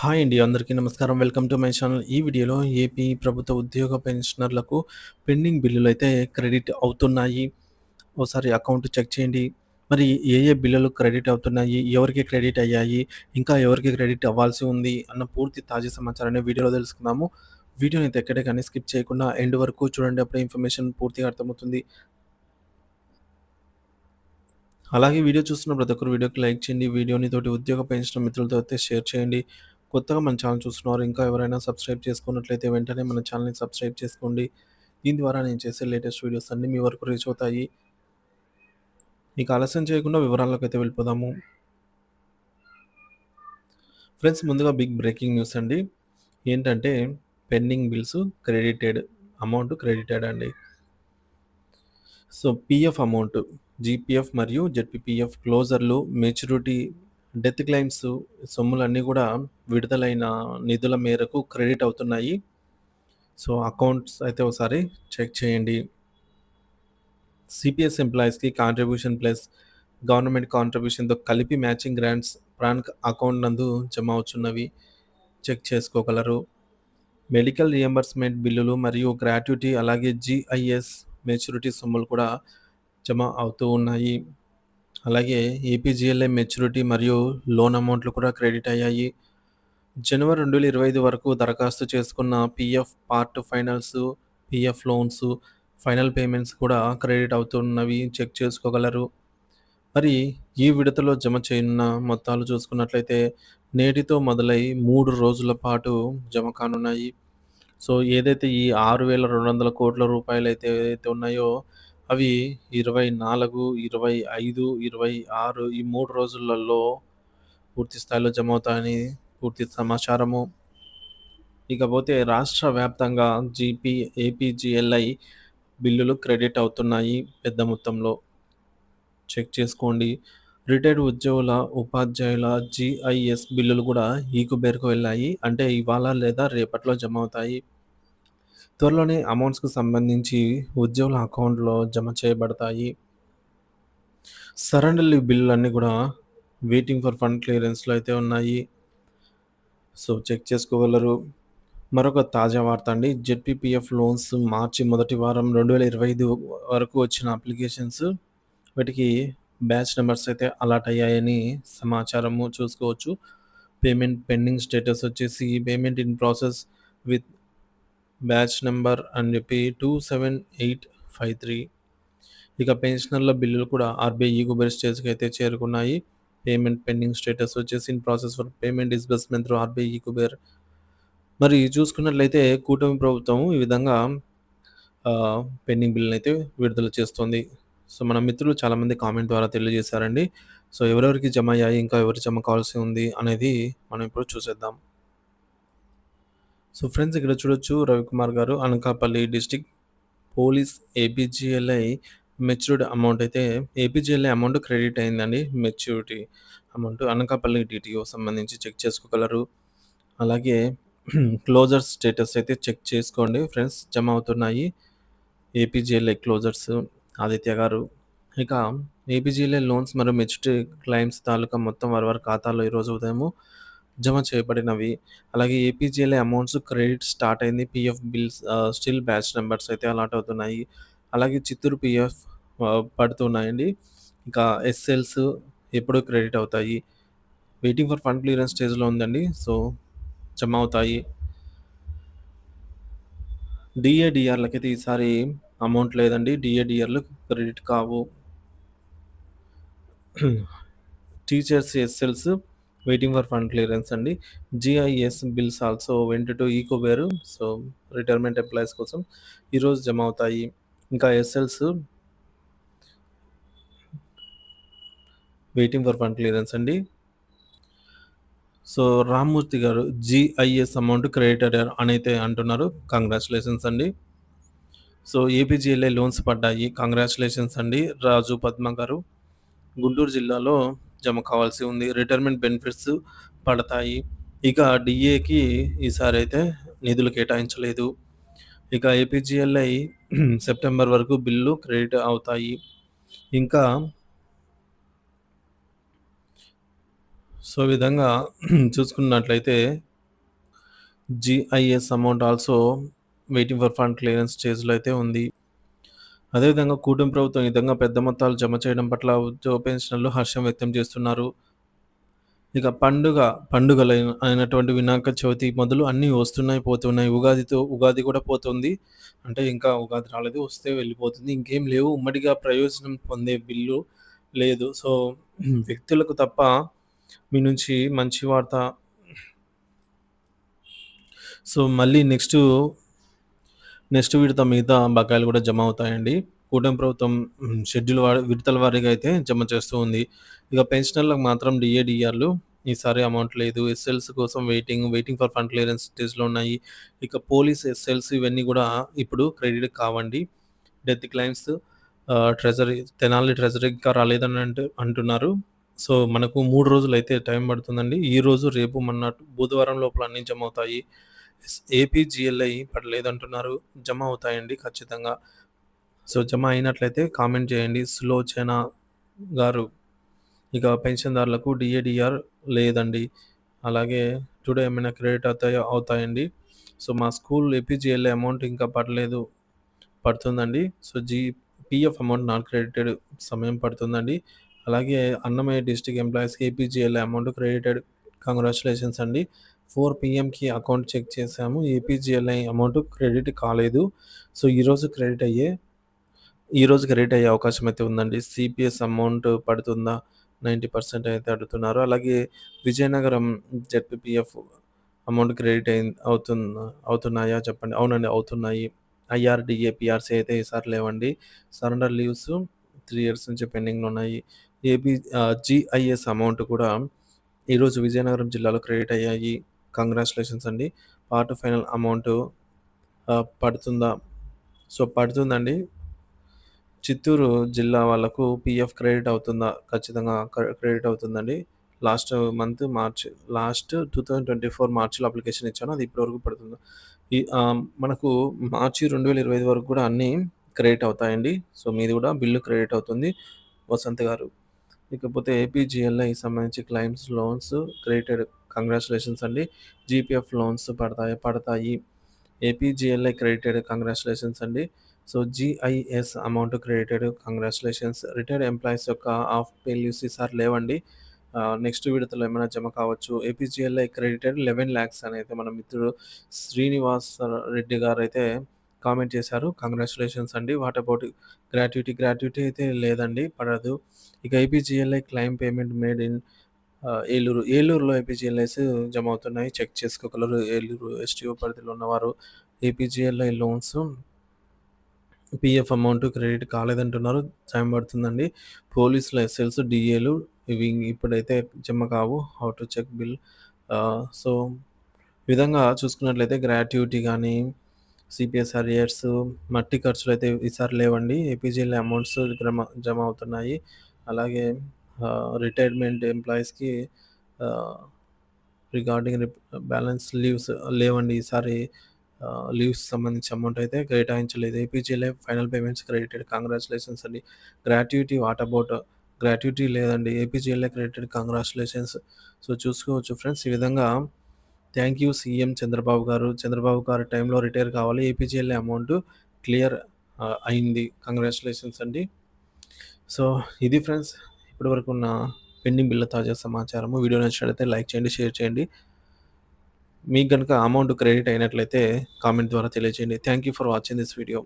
Hi అండి. అందరికీ నమస్కారం. Welcome to my channel. ఈ వీడియోలో ఏపీ ప్రభుత్వ ఉద్యోగ పెన్షనర్లకు పెండింగ్ బిల్లులు అయితే క్రెడిట్ అవుతున్నాయి. ఒకసారి అకౌంట్ చెక్ చేయండి. మరి ఏ ఏ బిల్లులు క్రెడిట్ అవుతున్నాయి? ఎవరికి క్రెడిట్ అయ్యాయి? ఇంకా ఎవరికి క్రెడిట్ అవ్వాల్సి ఉంది? అన్న పూర్తి తాజా సమాచారాన్ని వీడియోలో తెలుసుకుందాము. వీడియోని అయితే ఎక్కడే కానీ స్కిప్ చేయకుండా ఎండ్ వరకు చూడండి. అప్పుడే ఇన్ఫర్మేషన్ పూర్తిగా అర్థమవుతుంది. అలాగే వీడియో చూస్తున్న ప్రతి ఒక్కరు వీడియోకి లైక్ చేయండి. వీడియోని తోటి ఉద్యోగ పెంచిన మిత్రులతో అయితే షేర్ చేయండి. కొత్తగా మన ఛానల్ చూస్తున్నారు ఇంకా ఎవరైనా సబ్స్క్రైబ్ చేసుకున్నట్లయితే వెంటనే మన ఛానల్‌ని సబ్స్క్రైబ్ చేసుకోండి. దీని ద్వారా నేను చేసే లేటెస్ట్ వీడియోస్ అన్నీ మీ వరకు రీచ్ అవుతాయి. మీకు ఆలస్యం చేయకుండా వివరాల్లోకైతే వెళ్ళిపోదాము. ఫ్రెండ్స్ ముందుగా బిగ్ బ్రేకింగ్ న్యూస్ అండి. ఏంటంటే pending bills credited amount credited అండి. సో పీఎఫ్ అమౌంట్ జీపీఎఫ్ మరియు జెడ్పీపీఎఫ్ క్లోజర్లు, మెచ్యూరిటీ, డెత్ క్లెయిమ్స్ సొమ్ములన్నీ కూడా విడుదలైన నిధుల మేరకు క్రెడిట్ అవుతున్నాయి. సో అకౌంట్స్ అయితే ఒకసారి చెక్ చేయండి. సిపిఎస్ ఎంప్లాయీస్‌కి కాంట్రిబ్యూషన్ ప్లస్ గవర్నమెంట్ కాంట్రిబ్యూషన్‌తో కలిపి మ్యాచింగ్ గ్రాంట్స్ ప్రాన్ అకౌంట్ నందు జమ అవుతున్నవి చెక్ చేసుకోగలరు. మెడికల్ రియంబర్స్‌మెంట్ బిల్లులు మరియు గ్రాట్యుటీ అలాగే జీఐఎస్ మెచ్యూరిటీ సొమ్ములు కూడా జమ అవుతూ ఉన్నాయి. అలాగే ఏపీజీఎల్ఐ మెచ్యూరిటీ మరియు లోన్ అమౌంట్లు కూడా క్రెడిట్ అయ్యాయి. జనవరి 2025 వరకు దరఖాస్తు చేసుకున్న PF part finals, PF loans, final payments కూడా క్రెడిట్ అవుతున్నవి చెక్ చేసుకోగలరు. మరి ఈ విడతలో జమ చేయనున్న మొత్తాలు చూసుకున్నట్లయితే నేటితో మొదలై మూడు రోజుల పాటు జమ కానున్నాయి. సో ఏదైతే ఈ 6,200 కోట్ల రూపాయలైతే ఏదైతే ఉన్నాయో అవి 24, 25, 26 ఈ 3 రోజులలో పూర్తి స్థాయిలో జమ అవుతాయని పూర్తి సమాచారము. ఇకపోతే రాష్ట్ర వ్యాప్తంగా జీపీ, ఏపీజీఎల్ఐ బిల్లులు క్రెడిట్ అవుతున్నాయి పెద్ద మొత్తంలో. చెక్ చేసుకోండి. రిటైర్డ్ ఉద్యోగుల, ఉపాధ్యాయుల జీఐఎస్ బిల్లులు కూడా ఈ వెళ్ళాయి. అంటే ఇవాళ లేదా రేపట్లో జమ అవుతాయి. త్వరలోనే అమౌంట్స్‌కు సంబంధించి ఉద్యోగుల అకౌంట్‌లో జమ చేయబడతాయి. సరెండర్ లీవ్ బిల్లులన్నీ కూడా వెయిటింగ్ ఫర్ ఫండ్ క్లియరెన్స్‌లో అయితే ఉన్నాయి. సో చెక్ చేసుకోగలరు. మరొక తాజా వార్త అండి. జెడ్పీపీఎఫ్ లోన్స్ మార్చి మొదటి వారం 2025 వరకు వచ్చిన అప్లికేషన్స్ వీటికి బ్యాచ్ నెంబర్స్ అయితే అలాట్ అయ్యాయని సమాచారము చూసుకోవచ్చు. పేమెంట్ పెండింగ్ స్టేటస్ వచ్చేసి payment in process with batch number అని చెప్పి 27853 ఇక పెన్షనర్ల బిల్లులు కూడా ఆర్బీఐ ఈ కుబేర్ స్టేజ్‌కి అయితే చేరుకున్నాయి. పేమెంట్ పెండింగ్ స్టేటస్ వచ్చేసి in process for payment disbursement through RBI e Kuber. మరి చూసుకున్నట్లయితే కూటమి ప్రభుత్వం ఈ విధంగా పెండింగ్ పెండింగ్ అయితే విడుదల చేస్తుంది. సో మన మిత్రులు చాలామంది కామెంట్ ద్వారా తెలియజేశారండి. సో ఎవరెవరికి జమ అయ్యాయి, ఇంకా ఎవరు జమ కావాల్సి ఉంది అనేది మనం ఇప్పుడు చూసేద్దాం. సో ఫ్రెండ్స్ ఇక్కడ చూడొచ్చు రవికుమార్ గారు Anakapalli district police APGLI matured amount అయితే ఏపీజీఎల్ఐ అమౌంట్ క్రెడిట్ అయిందండి. మెచ్యూరిటీ అమౌంట్ అనకాపల్లి డిటిఓ సంబంధించి చెక్ చేసుకోగలరు. అలాగే క్లోజర్ స్టేటస్ అయితే చెక్ చేసుకోండి ఫ్రెండ్స్ జమ అవుతున్నాయి. ఏపీజీఎల్ఐ క్లోజర్స్ ఆదిత్య గారు. ఇక ఏపీజీఎల్ఐ లోన్స్ మరియు మెచ్యూరిటీ క్లైమ్స్ తాలూకా మొత్తం వారి వారి ఖాతాలో ఈరోజు ఉదయము జమ చేయబడినవి. అలాగే ఏపీజీఎల్ఐ అమౌంట్స్ క్రెడిట్ స్టార్ట్ అయింది. PF bills ah, still batch numbers అయితే అలాట్ అవుతున్నాయి. అలాగే చిత్తూరు పీఎఫ్ ఆహ్, పడుతున్నాయండి. ఇంకా ఎస్ఎల్స్ ఎప్పుడు క్రెడిట్ అవుతాయి. వెయిటింగ్ ఫర్ ఫండ్ క్లియరెన్స్ స్టేజ్‌లో ఉందండి. సో జమ అవుతాయి. డీఏ, డీఆర్‌లకైతే ఈసారి అమౌంట్ లేదండి. డీఏ, డీఆర్‌లు క్రెడిట్ కావు. Teachers SLs waiting for fund clearance అండి. GIS bills also went to eKuber so retirement employees కోసం ఈరోజు జమ అవుతాయి. ఇంకా SLs waiting for fund clearance అండి. సో రామ్మూర్తి గారు జిఐఎస్ అమౌంట్ క్రెడిట్ అయ్యారు అని అయితే అంటున్నారు. కంగ్రాచులేషన్స్ అండి. సో ఏపీజీఎల్ఏ లోన్స్ పడ్డాయి. కంగ్రాచులేషన్స్ అండి రాజు, పద్మ గారు. గుంటూరు జిల్లాలో జమ కావాల్సి ఉంది. రిటైర్మెంట్ బెనిఫిట్స్ పడతాయి. ఇక డీఏకి ఈసారి అయితే నిధులు కేటాయించలేదు. ఇక ఏపీజీఎల్ఐ సెప్టెంబర్ వరకు బిల్లు క్రెడిట్ అవుతాయి. ఇంకా సో, విధంగా చూసుకున్నట్లయితే GIS amount also waiting for fund clearance స్టేజ్‌లో అయితే ఉంది. అదేవిధంగా కూటమి ప్రభుత్వం ఈ విధంగా పెద్ద మొత్తాలు జమ చేయడం పట్ల ఉద్యోగ హర్షం వ్యక్తం చేస్తున్నారు. ఇక పండుగ పండుగలైన అయినటువంటి వినాయక చవితి మొదలు అన్నీ వస్తున్నాయి, పోతున్నాయి. ఉగాదితో ఉగాది కూడా పోతుంది. అంటే ఇంకా ఉగాది రాలేదు. వస్తే వెళ్ళిపోతుంది. ఇంకేం లేవు. ఉమ్మడిగా ప్రయోజనం పొందే బిల్లు లేదు. సో, వ్యక్తులకు తప్ప మీ నుంచి మంచి వార్త సో, మళ్ళీ నెక్స్ట్ నెక్స్ట్ విడత మిగతా బకాయిలు కూడా జమ అవుతాయండి. కూటమి ప్రభుత్వం షెడ్యూల్ వారి విడతల వారీగా అయితే జమ చేస్తూ ఉంది. ఇక పెన్షనర్లకు మాత్రం డిఏడిఆర్లు ఈసారి అమౌంట్ లేదు. ఎస్ఎల్స్ కోసం waiting, waiting for fund clearance స్టేజ్‌లో ఉన్నాయి. ఇక పోలీస్ ఎస్ఎల్స్ ఇవన్నీ కూడా ఇప్పుడు క్రెడిట్ కావండి. Death claims treasury Tenali treasury ఇంకా రాలేదని అంటున్నారు. సో, మనకు 3 రోజులైతే టైం పడుతుందండి. ఈ రోజు రేపు, మొన్నట్టు బుధవారం లోపల అన్నీ జమ అవుతాయి. ఎస్ ఏపీజీఎల్ఐ పడలేదంటున్నారు. జమ అవుతాయండి ఖచ్చితంగా. సో, జమ అయినట్లయితే కామెంట్ చేయండి. సులోచన గారు. ఇక పెన్షన్‌దారులకు డిఏడిఆర్ లేదండి. అలాగే టుడే ఏమైనా క్రెడిట్ అవుతాయో అవుతాయండి. సో, మా స్కూల్ ఏపీజీఎల్ఐ అమౌంట్ ఇంకా పడలేదు. పడుతుందండి. So, G PF amount non credited సమయం పడుతుందండి. అలాగే అన్నమయ్య డిస్టిక్ ఎంప్లాయీస్‌కి ఏపీజీఎల్ఐ అమౌంట్ క్రెడిటెడ్. కంగ్రాచులేషన్స్ అండి. ఫోర్ పీఎంకి అకౌంట్ చెక్ చేశాము. ఏపీజీఎల్ఐ అమౌంట్ క్రెడిట్ కాలేదు. సో, ఈరోజు క్రెడిట్ అయ్యే ఈరోజు క్రెడిట్ అయ్యే అవకాశం అయితే ఉందండి. సిపిఎస్ అమౌంట్ పడుతుందా? 90% అయితే అడుగుతున్నారు. అలాగే విజయనగరం జెడ్పీపీఎఫ్ అమౌంట్ క్రెడిట్ అయి అవుతున్న అవుతున్నాయా చెప్పండి. అవునండి అవుతున్నాయి. ఐఆర్డిఏ పిఆర్సీ అయితే ఈసారి లేవండి. సరెండర్ లీవ్స్ త్రీ ఇయర్స్ నుంచి పెండింగ్‌లో ఉన్నాయి. ఏపీ జిఐఎస్ జీఐఎస్ అమౌంట్ కూడా ఈరోజు విజయనగరం జిల్లాలో క్రెడిట్ అయ్యాయి. కంగ్రాచులేషన్స్ అండి. పార్ట్ ఫైనల్ అమౌంట్ పడుతుందా? సో, పడుతుందండి. చిత్తూరు జిల్లా వాళ్ళకు పీఎఫ్ క్రెడిట్ అవుతుందా? ఖచ్చితంగా క్రె క్రెడిట్ అవుతుందండి. లాస్ట్ మంత్ మార్చ్ లాస్ట్ 2024 మార్చ్‌లో అప్లికేషన్ ఇచ్చాను. అది ఇప్పటివరకు పడుతుంది. ఈ మనకు మార్చి 2025 వరకు కూడా అన్నీ క్రెడిట్ అవుతాయండి. సో, మీది కూడా బిల్లు క్రెడిట్ అవుతుంది. వసంత్ గారు. ఇకపోతే ఏపీజిఎల్ఐ సంబంధించి క్లైమ్స్ లోన్స్ క్రెడిటెడ్. కంగ్రాచులేషన్స్ అండి. జీపీఎఫ్ లోన్స్ పడతాయి పడతాయి. APGLI credited. కంగ్రాచులేషన్స్ అండి. So, GIS amount credited. Congratulations retired employees యొక్క ఆఫ్ పే లీవ్స్ ఈసారి లేవండి. Uh, నెక్స్ట్ విడతలో ఏమైనా జమ కావచ్చు. ఏపీజీఎల్ఐ క్రెడిటెడ్ లెవెన్ ల్యాక్స్ అని అయితే మన మిత్రుడు శ్రీనివాస్ రెడ్డి గారు అయితే కామెంట్ చేశారు. కంగ్రాచులేషన్స్ అండి. What about gratuity? గ్రాట్యుటీ అయితే లేదండి. పడదు. ఇక APGLI claim payment made in Eluru. ఏలూరులో ఏపీజీఎల్ఐస్ జమ అవుతున్నాయి. చెక్ చేసుకోగలరు. ఏలూరు ఎస్టీఓ పరిధిలో ఉన్నవారు. APGLI loans PF amount credit కాలేదంటున్నారు. Time పడుతుందండి. పోలీసుల ఎస్ఎల్స్, డీఏలు ఇవి ఇప్పుడైతే జమ కావు. How to check bill so, విధంగా చూసుకున్నట్లయితే గ్రాట్యుటీ కానీ సిపిఎస్ఆర్ అరియర్స్, మట్టి ఖర్చులైతే ఈసారి లేవండి. ఏపీజీఎల్ఐ అమౌంట్స్ జమ జమ అవుతున్నాయి. అలాగే రిటైర్మెంట్ ఎంప్లాయీస్‌కి రిగార్డింగ్ రిప్ బ్యాలెన్స్ లీవ్స్ లేవండి. ఈసారి లీవ్స్ సంబంధించి అమౌంట్ అయితే కేటాయించలేదు. APGLI final payments credited. Congratulations అండి. Gratuity what about? గ్రాట్యుటీ లేదండి. APGLI credited. కంగ్రాచులేషన్స్ సో, చూసుకోవచ్చు ఫ్రెండ్స్. ఈ విధంగా థ్యాంక్ యూ సీఎం చంద్రబాబు గారు. చంద్రబాబు గారు టైంలో రిటైర్ కావాలి. ఏపీజీఎల్ఏ అమౌంట్ క్లియర్ అయింది. కంగ్రాచులేషన్స్ అండి. సో, ఇది ఫ్రెండ్స్ ఇప్పటివరకు ఉన్న పెండింగ్ బిల్ల తాజా సమాచారము. వీడియో నచ్చినట్లయితే లైక్ చేయండి, షేర్ చేయండి. మీకు కనుక అమౌంట్ క్రెడిట్ అయినట్లయితే కామెంట్ ద్వారా తెలియజేయండి. Thank you for watching this video.